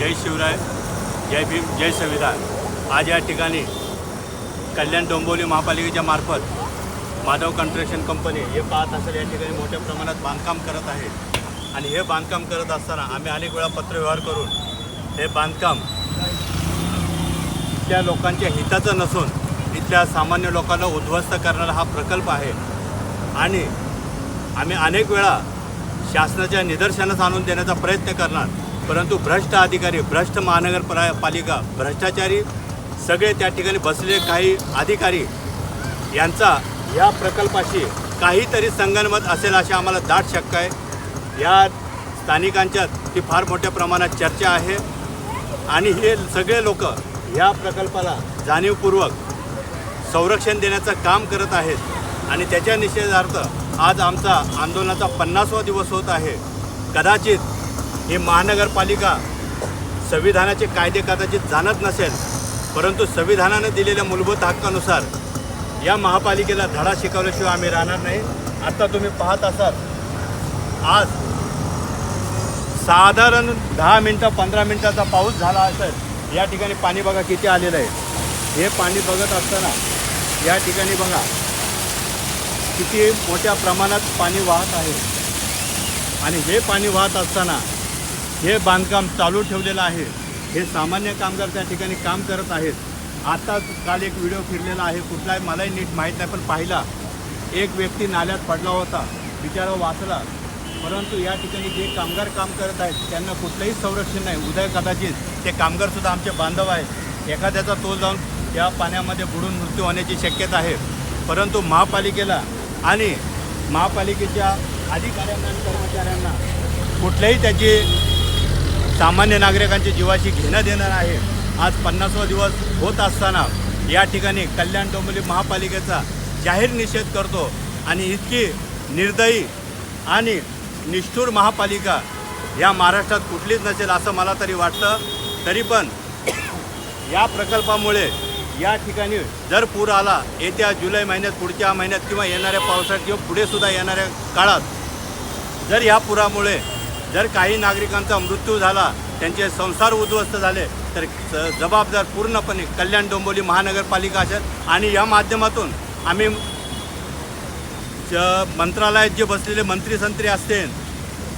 जय शिवराय जय भीम जय संविधान. आज या ठिकाणी कल्याण डोंबिवली महापालिकेच्या मार्फत माधव कन्स्ट्रक्शन कंपनी हे पाहत असेल या ठिकाणी मोठ्या प्रमाणात बांधकाम करत आहे. आणि हे बांधकाम करत असताना आम्ही अनेक वेळा पत्रव्यवहार करून हे बांधकाम त्या लोकांच्या हिताचं नसून इथल्या सामान्य लोकांना उद्ध्वस्त करणारा हा प्रकल्प आहे. आणि आम्ही अनेक वेळा शासनाच्या निदर्शनास आणून देण्याचा प्रयत्न करणार. परंतु भ्रष्ट अधिकारी भ्रष्ट महानगरपा पालिका भ्रष्टाचारी सगळे त्या ठिकाणी बसलेले काही अधिकारी यांचा या प्रकल्पाशी काहीतरी संगनमत असेल अशी आम्हाला दाट शक्य आहे. या स्थानिकांच्यात ती फार मोठ्या प्रमाणात चर्चा आहे आणि हे सगळे लोक या प्रकल्पाला जाणीवपूर्वक संरक्षण देण्याचं काम करत आहेत आणि त्याच्या निषेधार्थ आज आमचा आंदोलनाचा पन्नासवा दिवस होत आहे. कदाचित ही महानगरपालिका संविधानाचे कायदे कदाचित जाणत नसेल परंतु संविधानानं दिलेल्या मूलभूत हक्कानुसार या महापालिकेला धडा शिकवल्याशिवाय आम्ही राहणार नाही. आता तुम्ही पाहत असाल. आज साधारण दहा मिनटं पंधरा मिनटाचा पाऊस झाला असेल या ठिकाणी पाणी बघा किती आलेलं आहे. हे पाणी बघत असताना या ठिकाणी बघा किती मोठ्या प्रमाणात पाणी वाहत आहे. आणि हे पाणी वाहत असताना हे बांधकाम चालू ठेवलेलं आहे. हे सामान्य कामगार त्या ठिकाणी काम करत आहेत. आताच काल एक व्हिडिओ फिरलेला आहे. कुठलाही मलाही नीट माहीत नाही पण पाहिला. एक व्यक्ती नाल्यात पडला होता. बिचारा वाचला. परंतु या ठिकाणी जे कामगार काम करत आहेत त्यांना कुठलंही संरक्षण नाही. उदय कदाचित ते कामगारसुद्धा आमचे बांधव आहेत. एखाद्याचा तोल जाऊन या पाण्यामध्ये बुडून मृत्यू होण्याची शक्यता आहे. परंतु महापालिकेला आणि महापालिकेच्या अधिकाऱ्यांना आणि कर्मचाऱ्यांना कुठल्याही त्याची सामान्य नागरिकांच्या जीवाशी घेणं देणं आहे. आज पन्नासवा दिवस होत असताना या ठिकाणी कल्याण डोंबिवली महापालिकेचा जाहीर निषेध करतो आणि इतकी निर्दयी आणि निष्ठूर महापालिका या महाराष्ट्रात कुठलीच नसेल असं मला तरी वाटतं. तरी पण या प्रकल्पामुळे या ठिकाणी जर पूर आला येत्या जुलै महिन्यात पुढच्या महिन्यात किंवा येणाऱ्या पावसाळ्यात किंवा पुढेसुद्धा येणाऱ्या काळात जर या पुरामुळे जर काही नागरिकांचा मृत्यू झाला त्यांचे संसार उद्ध्वस्त झाले तर जबाबदार पूर्णपणे कल्याण डोंबिवली महानगरपालिका असेल आणि या माध्यमातून आम्ही मंत्रालयात जे बसलेले मंत्री संत्री असतील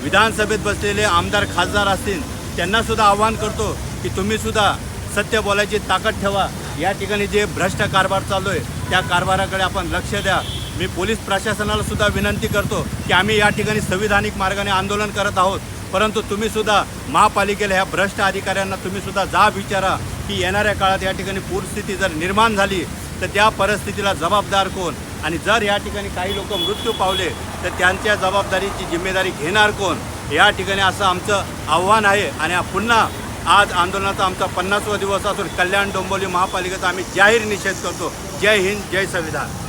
विधानसभेत बसलेले आमदार खासदार असतील त्यांनासुद्धा आवाहन करतो की तुम्हीसुद्धा सत्य बोलायची ताकद ठेवा. या ठिकाणी जे भ्रष्ट कारभार चालू आहे त्या कारभाराकडे आपण लक्ष द्या. मी पोलीस प्रशासनाला सुद्धा विनंती करतो की आम्ही या ठिकाणी संविधानिक मार्गाने आंदोलन करत आहोत. परंतु तुम्हीसुद्धा महापालिकेला ह्या भ्रष्ट अधिकाऱ्यांना तुम्हीसुद्धा जा विचारा की येणाऱ्या काळात या ठिकाणी पूरस्थिती जर निर्माण झाली तर त्या परिस्थितीला जबाबदार कोण? आणि जर या ठिकाणी काही लोक मृत्यू पावले तर त्यांच्या जबाबदारीची जिम्मेदारी घेणार कोण? या ठिकाणी असं आमचं आव्हान आहे. आणि हा पुन्हा आज आंदोलनाचा आमचा पन्नासवा दिवस असून कल्याण डोंबिवली महापालिकेचा आम्ही जाहीर निषेध करतो. जय हिंद जय संविधान.